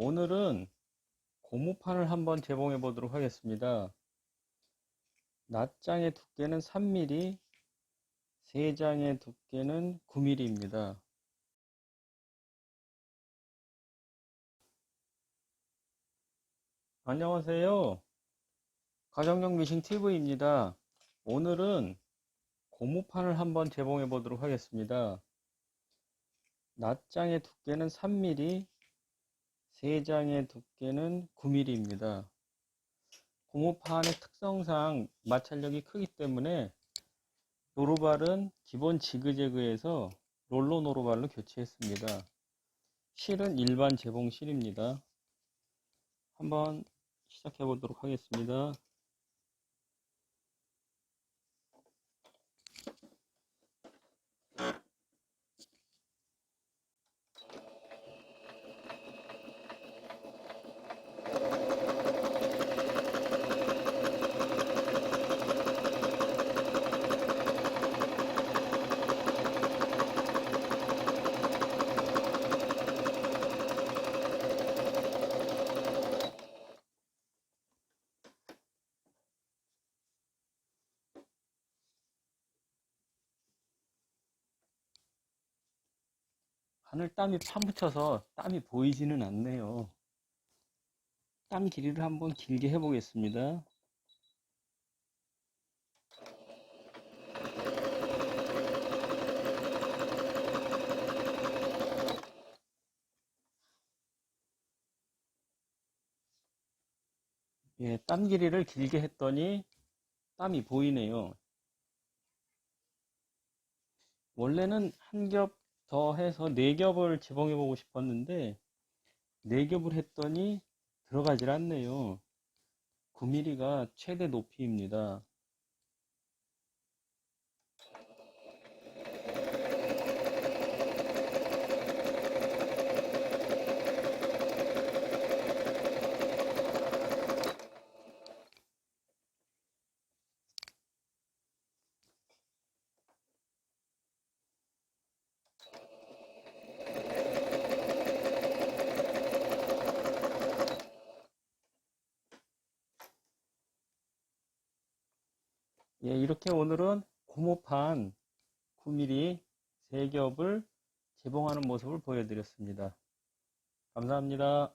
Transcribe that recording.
오늘은 고무판을 한번 재봉해 보도록 하겠습니다. 낱장의 두께는 3mm, 세 장의 두께는 9mm입니다. 안녕하세요. 가정용 미싱 TV입니다. 오늘은 고무판을 한번 재봉해 보도록 하겠습니다. 낱장의 두께는 3mm, 세 장의 두께는 9mm입니다. 고무판의 특성상 마찰력이 크기 때문에 노루발은 기본 지그재그에서 롤러 노루발로 교체했습니다. 실은 일반 재봉 실입니다. 한번 시작해 보도록 하겠습니다. 하늘 땀이 파묻혀서 땀이 보이지는 않네요. 땀 길이를 한번 길게 해보겠습니다. 예, 땀 길이를 길게 했더니 땀이 보이네요. 원래는 한 겹 더 해서 네 겹을 지봉해 보고 싶었는데 네 겹을 했더니 들어가질 않네요. 9mm가 최대 높이입니다. 예, 이렇게 오늘은 고무판 9mm 세 겹을 재봉하는 모습을 보여드렸습니다. 감사합니다.